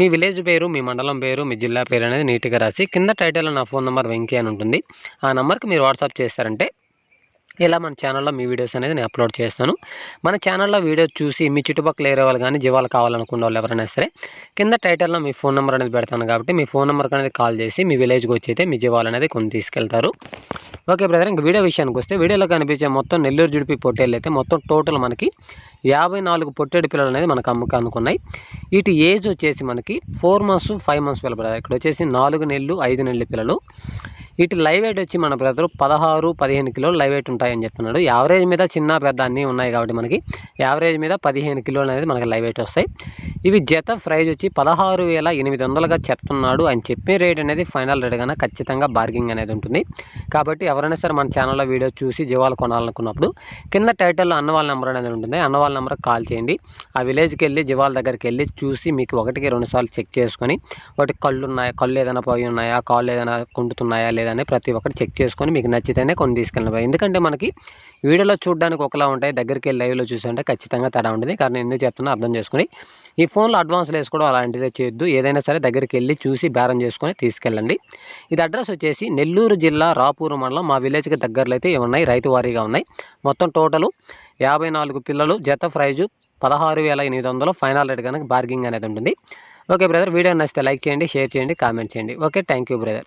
మీ village పేరు మీ మండలం పేరు మీ జిల్లా పేరు అనేది నీట్గా రాసి కింద టైటిల్లో నా ఫోన్ నెంబర్ వెంకీ అని ఉంటుంది. ఆ నెంబర్కి మీరు వాట్సాప్ చేస్తారంటే ఇలా మన ఛానల్లో మీ వీడియోస్ అనేది నేను అప్లోడ్ చేస్తాను. మన ఛానల్లో వీడియోస్ చూసి మీ చుట్టుపక్కల ఏరే వాళ్ళు కానీ జీవాలు కావాలనుకున్న వాళ్ళు ఎవరైనా సరే కింద టైటిల్లో మీ ఫోన్ నెంబర్ అనేది పెడతాను కాబట్టి మీ ఫోన్ నెంబర్కి అనేది కాల్ చేసి మీ విలేజ్కి వచ్చి అయితే మీ జీవాలు అనేది కొన్ని తీసుకెళ్తారు. ఓకే బ్రదర్ ఇంకా వీడియో విషయానికి వస్తే వీడియోలో కనిపించే మొత్తం నెల్లూరు జుడిపి పొట్టేళ్ళు అయితే మొత్తం టోటల్ మనకి యాభై నాలుగు పొట్టేడు పిల్లలు అనేది మనకు అమ్మకం అనుకున్నాయి. వీటి ఏజ్ వచ్చేసి మనకి ఫోర్ మంత్స్ ఫైవ్ మంత్స్ పిల్లలు బ్రదర్. ఇక్కడ వచ్చేసి నాలుగు నెలలు ఐదు నెలల పిల్లలు. వీటి లైవ్ వెయిట్ వచ్చి మన బ్రదర్ పదహారు పదిహేను కిలోలు లైవ్ వెయిట్ ఉంటాయని చెప్తున్నాడు యావరేజ్ మీద చిన్న పెద్ద అన్నీ ఉన్నాయి కాబట్టి మనకి యావరేజ్ మీద పదిహేను కిలోలు అనేది మనకి లైవ్ వెయిట్ వస్తాయి. ఇవి జత ప్రైజ్ వచ్చి పదహారు వేల ఎనిమిది వందలుగా చెప్తున్నాడు అని చెప్పే రేట్ అనేది ఫైనల్ రేట్ కన్నా ఖచ్చితంగా బార్గింగ్ అనేది ఉంటుంది. కాబట్టి ఎవరైనా సరే మన ఛానల్లో వీడియో చూసి జీవాలు కొనాలనుకున్నప్పుడు కింద టైటిల్లో అన్నవాళ్ళ నెంబర్ అనేది ఉంటుంది. అన్నవాళ్ళ నెంబర్ నెంబర్కి కాల్ చేయండి. ఆ విలేజ్కి వెళ్ళి జీవాల దగ్గరికి వెళ్ళి చూసి మీకు ఒకటికి రెండు సార్లు చెక్ చేసుకొని వాటికి కళ్ళు ఉన్నాయా కళ్ళు ఏదైనా పోయి ఉన్నాయా కాళ్ళు ఏదైనా కుంటున్నాయా లేదని ప్రతి ఒక్కటి చెక్ చేసుకొని మీకు నచ్చితేనే కొన్ని తీసుకెళ్ళిన ఎందుకంటే మనకి వీడియోలో చూడడానికి ఒకలా ఉంటాయి. దగ్గరికి వెళ్ళి లైవ్లో చూసి ఉంటే ఖచ్చితంగా తేడా ఉంటుంది కానీ ఎందుకు చెప్తున్నా అర్థం చేసుకుని ఈ ఫోన్లో అడ్వాన్స్లు వేసుకోవడం అలాంటిదే చేయొద్దు. ఏదైనా సరే దగ్గరికి వెళ్ళి చూసి బేరం చేసుకొని తీసుకెళ్ళండి. ఇది అడ్రస్ వచ్చేసి నెల్లూరు జిల్లా రాపూరు మండలం. మా విలేజ్కి దగ్గరలో అయితే ఉన్నాయి రైతు వారీగా ఉన్నాయి. మొత్తం టోటలు యాభై నాలుగు పిల్లలు. జత ప్రైజు పదహారు వేల ఎనిమిది వందలు. ఫైనల్ రేట్ కనుక బార్గింగ్ అనేది ఉంటుంది. ఓకే బ్రదర్ వీడియో నచ్చితే లైక్ చేయండి షేర్ చేయండి కామెంట్ చేయండి. Okay thank you brother.